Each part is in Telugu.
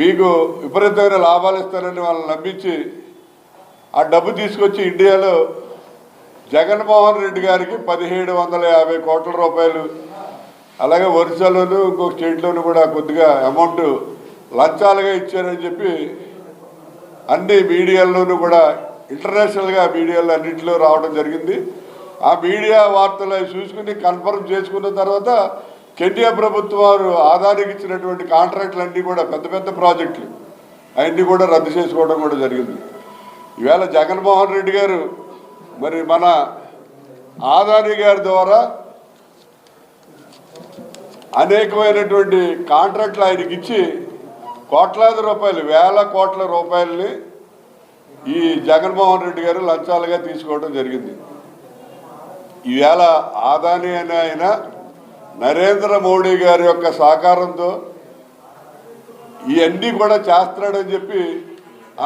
మీకు విపరీతమైన లాభాలు ఇస్తారని వాళ్ళని నమ్మించి ఆ డబ్బు తీసుకొచ్చి ఇండియాలో జగన్మోహన్ రెడ్డి గారికి పదిహేడు వందల యాభై కోట్ల రూపాయలు అలాగే ఒరిస్సాలోను ఇంకొక స్టేట్లోను కూడా కొద్దిగా అమౌంట్ లంచాలుగా ఇచ్చారని చెప్పి అన్ని మీడియాల్లోనూ కూడా ఇంటర్నేషనల్గా మీడియాలో అన్నింటిలో రావడం జరిగింది. ఆ మీడియా వార్తలు అవి చూసుకుని కన్ఫర్మ్ చేసుకున్న తర్వాత కేటీఆర్ ప్రభుత్వం వారు ఆదానికి ఇచ్చినటువంటి కాంట్రాక్టులు అన్నీ కూడా పెద్ద పెద్ద ప్రాజెక్టులు. అవన్నీ కూడా రద్దు చేసుకోవడం కూడా జరిగింది. ఈవేళ జగన్మోహన్ రెడ్డి గారు మరి మన ఆదాని గారి ద్వారా అనేకమైనటువంటి కాంట్రాక్టులు ఆయనకి ఇచ్చి కోట్లాది రూపాయలు వేల కోట్ల రూపాయలని ఈ జగన్మోహన్ రెడ్డి గారు లంచాలుగా తీసుకోవడం జరిగింది. ఈవేళ ఆదాని అనే ఆయన నరేంద్ర మోడీ గారి యొక్క సహకారంతో ఇవన్నీ కూడా చేస్తున్నాడని చెప్పి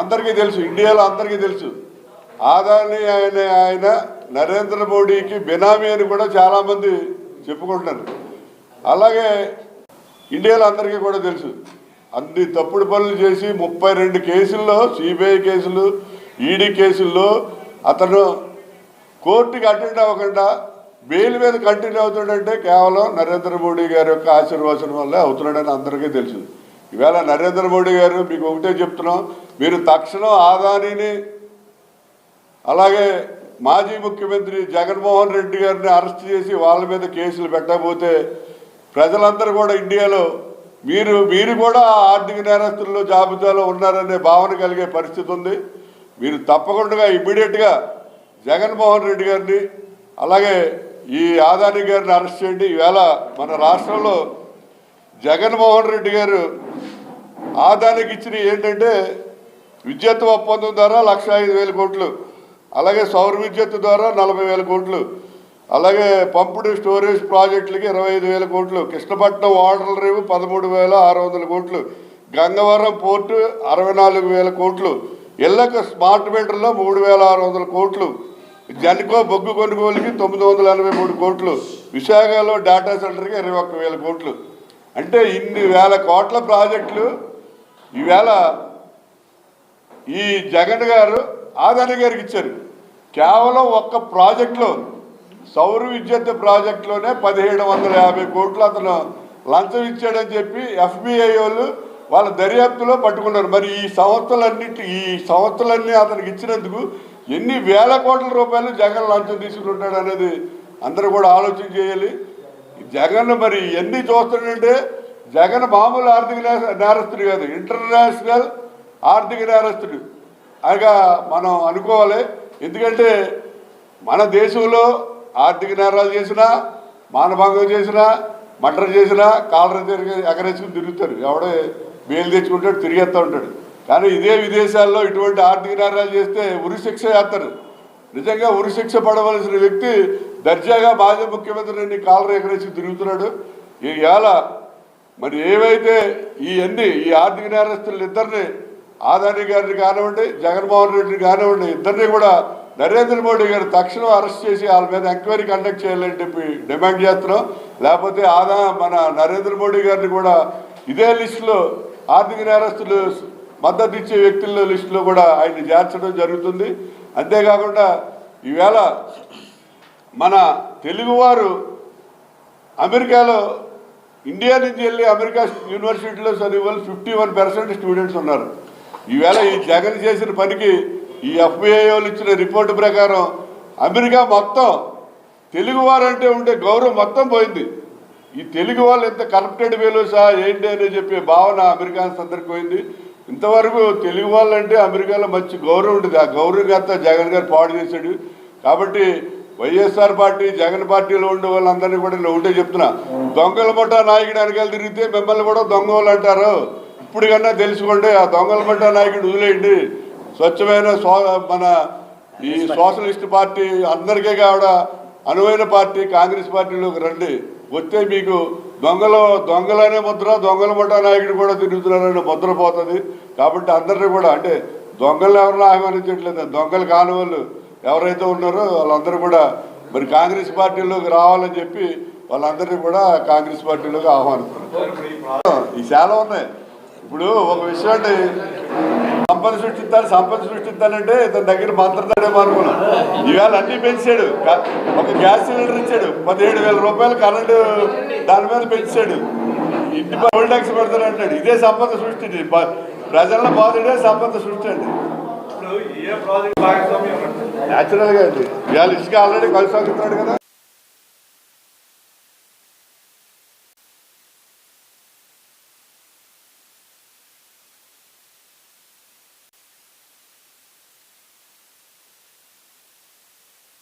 అందరికీ తెలుసు ఇండియాలో అందరికీ తెలుసు. ఆదాని ఆయన ఆయన నరేంద్ర మోడీకి బినామీ అని కూడా చాలామంది చెప్పుకుంటున్నారు. అలాగే ఇండియాలో అందరికీ కూడా తెలుసు. అన్ని తప్పుడు పనులు చేసి ముప్పై రెండు కేసుల్లో సిబిఐ కేసులు ఈడీ కేసుల్లో అతను కోర్టుకి అటెండ్ అవ్వకుండా బెయిల్ మీద కంటిన్యూ అవుతాడంటే కేవలం నరేంద్ర మోడీ గారి యొక్క ఆశీర్వాదం వల్లే అవుతున్నాడని అందరికీ తెలుసు. ఈవేళ నరేంద్ర మోడీ గారు మీకు ఒకటే చెప్తున్నాం మీరు తక్షణం ఆదానీని అలాగే మాజీ ముఖ్యమంత్రి జగన్మోహన్ రెడ్డి గారిని అరెస్ట్ చేసి వాళ్ళ మీద కేసులు పెట్టకపోతే ప్రజలందరూ కూడా ఇండియాలో మీరు మీరు కూడా ఆర్థిక నేరస్తుల్లో జాబితాలో ఉన్నారనే భావన కలిగే పరిస్థితి ఉంది. మీరు తప్పకుండా ఇమ్మీడియట్గా జగన్మోహన్ రెడ్డి గారిని అలాగే ఈ ఆదాని గారిని అరెస్ట్ చేయండి. ఈవేళ మన రాష్ట్రంలో జగన్మోహన్ రెడ్డి గారు ఆదానికి ఇచ్చిన ఏంటంటే విద్యుత్ ఒప్పందం ద్వారా లక్ష ఐదు వేల కోట్లు అలాగే సౌర విద్యుత్ ద్వారా నలభై వేల కోట్లు అలాగే పంపుడు స్టోరేజ్ ప్రాజెక్టులకి ఇరవై ఐదు వేల కోట్లు కృష్ణపట్నం వాటర్ రేవు పదమూడు వేల ఆరు వందల కోట్లు గంగవరం పోర్టు అరవై నాలుగు వేల కోట్లు ఇళ్ళకు స్మార్ట్ మీటర్లో మూడు వేల ఆరు వందల కోట్లు జన్కో బొగ్గు కొనుగోలుకి తొమ్మిది వందల ఎనభై మూడు కోట్లు. విశాఖలో డేటా సెంటర్కి ఇరవై ఒక్క వేల కోట్లు. అంటే ఇన్ని వేల కోట్ల ప్రాజెక్టులు ఈవేళ ఈ జగన్ గారు ఆదాని గారికి ఇచ్చారు. కేవలం ఒక్క ప్రాజెక్టులో సౌర విద్యుత్ ప్రాజెక్టులోనే పదిహేడు వందల యాభై కోట్లు అతను లంచం ఇచ్చాడని చెప్పి ఎఫ్బిఐ వాళ్ళు వాళ్ళ దర్యాప్తులో పట్టుకున్నారు. మరి ఈ సంస్థలన్నిటి ఈ సంస్థలన్నీ అతనికి ఇచ్చినందుకు ఎన్ని వేల కోట్ల రూపాయలు జగన్ లంచం తీసుకుంటాడు అనేది అందరూ కూడా ఆలోచన చేయాలి. జగన్ మరి ఎన్ని చూస్తున్నాడంటే జగన్ మామూలు ఆర్థిక నేర- నేరస్తుడు కాదు ఇంటర్నేషనల్ ఆర్థిక నేరస్తుడు. అనగా మనం అనుకోవాలి. ఎందుకంటే మన దేశంలో ఆర్థిక నేరాలు చేసినా మానభంగం చేసినా మర్డర్ చేసినా కాలర్ తిరిగి ఎగరేసుకుని తిరుగుతారు ఎవడే మేలు తెచ్చుకుంటాడు తిరిగేస్తూ ఉంటాడు. కానీ ఇదే విదేశాల్లో ఇటువంటి ఆర్థిక నేరాలు చేస్తే ఉరిశిక్ష చేస్తారు. నిజంగా ఉరిశిక్ష పడవలసిన వ్యక్తి దర్జాగా మాజీ ముఖ్యమంత్రిని కాలర్ తిరుగుతున్నాడు. ఈవేళ మరి ఏవైతే ఈ అన్ని ఈ ఆర్థిక నేరస్తులు ఇద్దరిని ఆదాని గారిని కానివ్వండి జగన్మోహన్ రెడ్డిని కానివ్వండి ఇద్దరిని కూడా నరేంద్ర మోడీ గారు తక్షణం అరెస్ట్ చేసి వాళ్ళ మీద ఎంక్వైరీ కండక్ట్ చేయాలని చెప్పి డిమాండ్ చేస్తున్నాం. లేకపోతే ఆదా మన నరేంద్ర మోడీ గారిని కూడా ఇదే లిస్టులో ఆర్థిక నేరస్తులు మద్దతు ఇచ్చే వ్యక్తుల లిస్టులో కూడా ఆయన చేర్చడం జరుగుతుంది. అంతేకాకుండా ఈవేళ మన తెలుగువారు అమెరికాలో ఇండియా నుంచి వెళ్ళి అమెరికా యూనివర్సిటీలో చదివే ఫిఫ్టీ వన్ పర్సెంట్ స్టూడెంట్స్ ఉన్నారు. ఈవేళ ఈ జగన్ చేసిన పనికి ఈ ఎఫ్బిఐ వాళ్ళు ఇచ్చిన రిపోర్టు ప్రకారం అమెరికా మొత్తం తెలుగు వారంటే ఉండే గౌరవం మొత్తం పోయింది. ఈ తెలుగు వాళ్ళు ఎంత కరప్టెడ్ వేలోసా ఏంటి అని చెప్పే భావన అమెరికాన్స్ అందరికి పోయింది. ఇంతవరకు తెలుగు వాళ్ళంటే అమెరికాలో మంచి గౌరవం ఉండేది ఆ గౌరవంగా జగన్ గారు పాడు చేశాడు. కాబట్టి వైఎస్ఆర్ పార్టీ జగన్ పార్టీలో ఉండే వాళ్ళందరినీ కూడా నేను ఒకటే చెప్తున్నా. దొంగల ముఠా నాయకుడు వెనకాల తిరిగితే మిమ్మల్ని కూడా దొంగ వాళ్ళు అంటారు. ఇప్పుడు కన్నా తెలుసుకోండి ఆ దొంగల ముఠా నాయకుడు వదిలేయండి. స్వచ్ఛమైన స్వా మన ఈ సోషలిస్ట్ పార్టీ అందరికీ కావడ అనువైన పార్టీ కాంగ్రెస్ పార్టీలోకి రండి. వస్తే మీకు దొంగలు దొంగలనే ముద్ర దొంగల ముఠా నాయకుడు కూడా తిరుగుతున్నారని ముద్ర పోతుంది. కాబట్టి అందరినీ కూడా అంటే దొంగలు ఎవరిని ఆహ్వానించట్లేదు. దొంగలు కాని వాళ్ళు ఎవరైతే ఉన్నారో వాళ్ళందరూ కూడా మరి కాంగ్రెస్ పార్టీలోకి రావాలని చెప్పి వాళ్ళందరినీ కూడా కాంగ్రెస్ పార్టీలోకి ఆహ్వానిస్తున్నారు. ఈ చాలా ఉన్నాయి. ఇప్పుడు ఒక విషయం అంటే సంపద సృష్టిస్తాను సంపద సృష్టిస్తానంటే ఇతని దగ్గర మంత్రదాడేమో అనుకున్నాం ఇవాళ అన్ని పెంచాడు. ఒక గ్యాస్ సిలిండర్ ఇచ్చాడు. పదిహేడు వేల రూపాయలు కరెంటు దాని మీద పెంచాడు. ఇంటి ఓల్డ్ ట్యాక్స్ పెడతాను అంటాడు. ఇదే సంపద సృష్టి. ప్రజల బాధుడే సంపద సృష్టి అండి. న్యాచురల్గా అండి. ఇవాళ ఇసుక ఆల్రెడీ కొనసాగుతున్నాడు కదా.